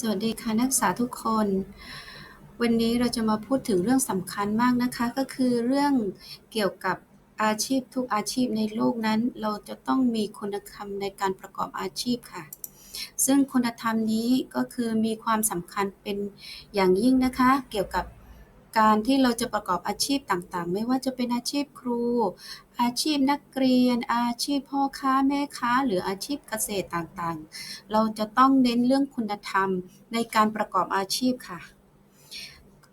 สวัสดีค่ะนักศึกษาทุกคน วันนี้เราจะมาพูดถึงเรื่องสำคัญมากนะคะ ก็คือเรื่องเกี่ยวกับอาชีพทุกอาชีพในโลกนั้น เราจะต้องมีคุณธรรมในการประกอบอาชีพค่ะ ซึ่งคุณธรรมนี้ก็คือมีความสำคัญเป็นอย่างยิ่งนะคะ เกี่ยวกับ การที่เราจะประกอบอาชีพต่างๆ ไม่ว่าจะเป็นอาชีพครู อาชีพนักเรียน อาชีพพ่อค้าแม่ค้า หรืออาชีพเกษตรต่างๆ เราจะต้องเน้นเรื่องคุณธรรมในการประกอบอาชีพค่ะ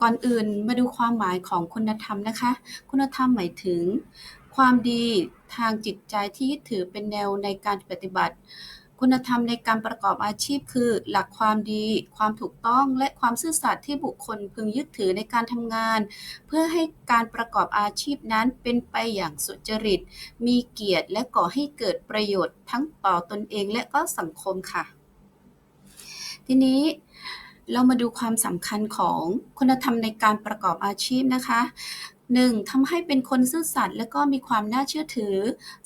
ก่อนอื่นมาดูความหมายของคุณธรรมนะคะ คุณธรรมหมายถึง ความดีทางจิตใจที่ยึดถือเป็นแนวในการปฏิบัติ คุณธรรมในการประกอบอาชีพคือ หลักความดี ความถูกต้อง และความซื่อสัตย์ที่บุคคลพึงยึดถือในการทำงาน เพื่อให้การประกอบอาชีพนั้นเป็นไปอย่างสุจริต มีเกียรติและก่อให้เกิดประโยชน์ทั้งต่อตนเองและก็สังคมค่ะ ทีนี้เรามาดูความสำคัญของคุณธรรมในการประกอบอาชีพนะคะ 1. ทำให้เป็นคนซื่อสัตย์และก็มีความน่าเชื่อถือ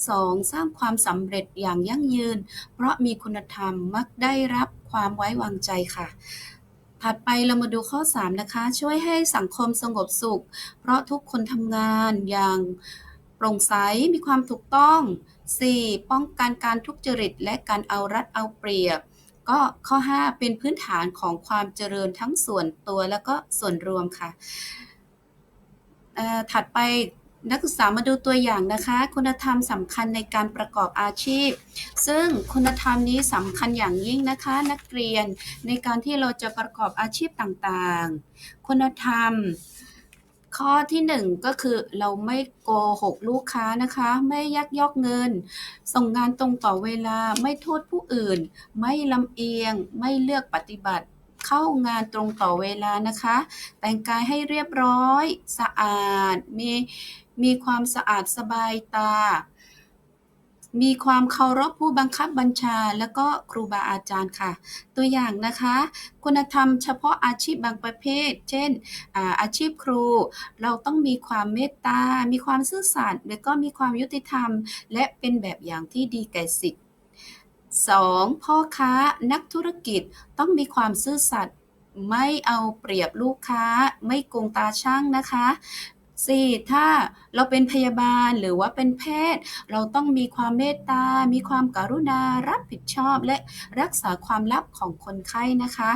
2. สร้างความสำเร็จอย่างยั่งยืน เพราะมีคุณธรรมมักได้รับความไว้วางใจค่ะถัดไปเรามาดูข้อ 3 นะคะ ช่วยให้สังคมสงบสุข เพราะทุกคนทำงานอย่างโปร่งใสมีความถูกต้อง 4. ป้องกันการทุจริตและการเอารัดเอาเปรียบ ก็ข้อ 5 เป็นพื้นฐานของความเจริญทั้งส่วนตัวและก็ส่วนรวมค่ะ ถัดไปนักศึกษามาดูตัวอย่างนะคะ คุณธรรมสำคัญในการประกอบอาชีพ ซึ่งคุณธรรมนี้สำคัญอย่างยิ่งนะคะ นักเรียนในการที่เราจะประกอบอาชีพต่างๆ คุณธรรม ข้อที่ 1 ก็คือเราไม่โกหกลูกค้านะคะ ไม่ยักยอกเงิน ส่งงานตรงต่อเวลาไม่โทษผู้อื่น ไม่ลำเอียง ไม่เลือกปฏิบัติ เข้างานตรงต่อเวลานะคะ แต่งกายให้เรียบร้อย สะอาด มีมีความสะอาดสบายตา มีความเคารพผู้บังคับบัญชา และก็ครูบาอาจารย์ค่ะ ตัวอย่างนะคะ คุณธรรมเฉพาะอาชีพบางประเภท เช่นอาอาชีพครู เราต้องมีความเมตตา มีความซื่อสัตย์และก็มีความยุติธรรม และเป็นแบบอย่างที่ดีแก่สิทธิ 2. พ่อค้านักธุรกิจต้องมีความซื่อสัตย์ไม่เอาเปรียบลูกค้าไม่โกงตาช่างนะคะ 4. ถ้าเราเป็นพยาบาลหรือว่าเป็นแพทย์ เราต้องมีความเมตตา มีความการุณา รับผิดชอบ และรักษาความลับของคนไข้นะคะ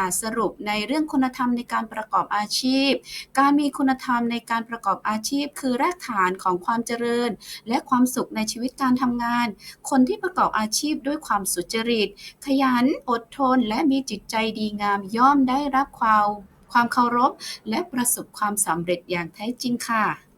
ะสรุปในเรื่องคุณธรรมในการประกอบอาชีพ การมีคุณธรรมในการประกอบอาชีพ คือรากฐานของความเจริญ และความสุขในชีวิตการทำงาน คนที่ประกอบอาชีพด้วยความสุจริต ขยัน อดทน และมีจิตใจดีงามย่อมได้รับความ ความเคารพ และประสบความสำเร็จอย่างแท้จริงค่ะ